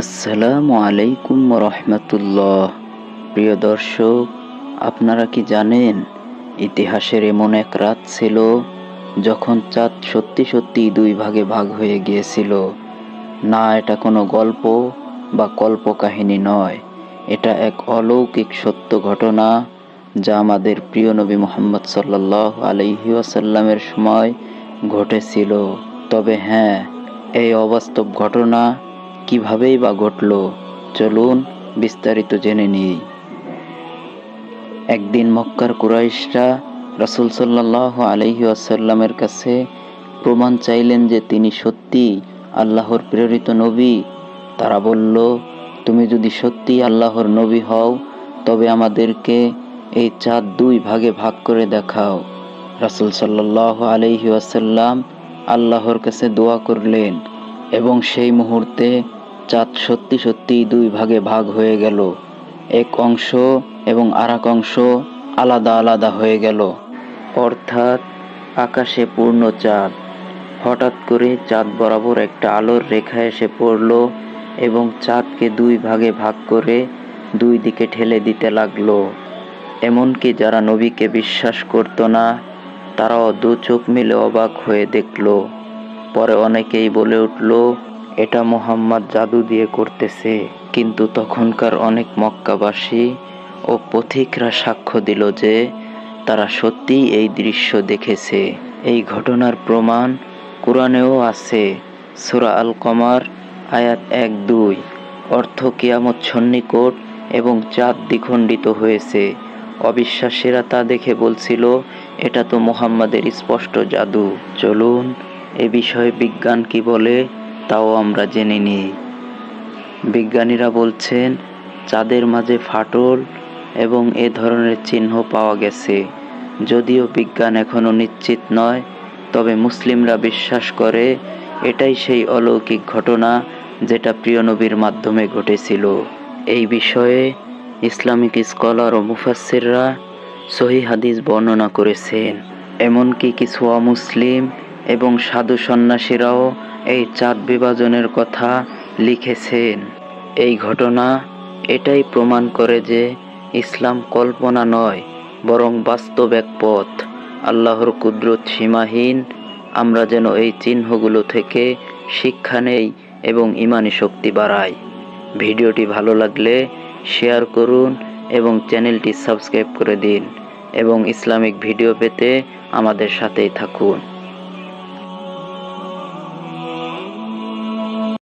আসসালামু আলাইকুম রহমতুল্লাহ। প্রিয় দর্শক, আপনারা কি জানেন, ইতিহাসের এমন এক রাত ছিল যখন চাঁদ সত্যি সত্যি দুই ভাগে ভাগ হয়ে গিয়েছিল। না এটা কোনো গল্প বা কল্পকাহিনী নয়, এটা এক অলৌকিক সত্য ঘটনা যা আমাদের প্রিয় নবী মোহাম্মদ সাল্লাহ আলহি আসাল্লামের সময় ঘটেছিল। তবে হ্যাঁ এই অবাস্তব ঘটনা কিভাবেই বা ঘটল, চলুন বিস্তারিত জেনে নিই। একদিন মক্কার কুরাইশরা রাসুল সাল্লাহ আলহি আসাল্লামের কাছে প্রমাণ চাইলেন যে তিনি সত্যি আল্লাহর প্রেরিত নবী। তারা বলল, তুমি যদি সত্যি আল্লাহর নবী হও, তবে আমাদেরকে এই চাঁদ দুই ভাগে ভাগ করে দেখাও। রাসুল সাল্লাহ আলহি আসাল্লাম আল্লাহর কাছে দোয়া করলেন এবং সেই মুহূর্তে চাঁদ সত্যি সত্যি দুই ভাগে ভাগ হয়ে গেল। এক অংশ এবং আর অংশ আলাদা আলাদা হয়ে গেল। অর্থাৎ আকাশে পূর্ণ চাঁদ। হঠাৎ করে চাঁদ বরাবর একটা আলোর রেখা এসে পড়ল এবং চাঁদকে দুই ভাগে ভাগ করে দুই দিকে ঠেলে দিতে লাগল। এমনকি যারা নবীকে বিশ্বাস করতো না, তারাও দু চোখ মিলে অবাক হয়ে দেখল। পরে অনেকেই বলে উঠল এটা মোহাম্মদ জাদু দিয়ে করতেছে, কিন্তু তখনকার অনেক মক্কাবাসী ও পথিকরা সাক্ষ্য দিল যে তারা সত্যিই এই দৃশ্য দেখেছে। এই ঘটনার প্রমাণ কোরআনেও আছে, সুরা আল কমার আয়াত এক দুই। অর্থ কিয়ামত সন্নিকট এবং চাঁদ দ্বিখণ্ডিত হয়েছে। অবিশ্বাসীরা তা দেখে বলছিল, এটা তো মোহাম্মদের স্পষ্ট জাদু। চলুন, এ বিষয়ে বিজ্ঞান কি বলে? তাও আমরা জেনে নিই। বিজ্ঞানীরা বলছেন, চাঁদের মাঝে ফাটল এবং এ ধরনের চিহ্ন পাওয়া গেছে। যদিও বিজ্ঞান এখনও নিশ্চিত নয়, তবে মুসলিমরা বিশ্বাস করে এটাই সেই অলৌকিক ঘটনা যেটা প্রিয় নবীর মাধ্যমে ঘটেছিল। এই বিষয়ে ইসলামিক স্কলার ও মুফাসিররা সহি হাদিস বর্ণনা করেছেন। এমনকি কিছু অমুসলিম এবং সাধু সন্ন্যাসীরাও এই চাঁদ বিভাজনের কথা লিখেছেন। এই ঘটনা এটাই প্রমাণ করে যে ইসলাম কল্পনা নয়, বরং বাস্তব এক পথ। আল্লাহর কুদরত সীমাহীন, আমরা যেন এই চিহ্নগুলো থেকে শিক্ষা নেই এবং ইমানি শক্তি বাড়াই। ভিডিওটি ভালো লাগলে শেয়ার করুন এবং চ্যানেলটি সাবস্ক্রাইব করে দিন এবং ইসলামিক ভিডিও পেতে আমাদের সাথেই থাকুন।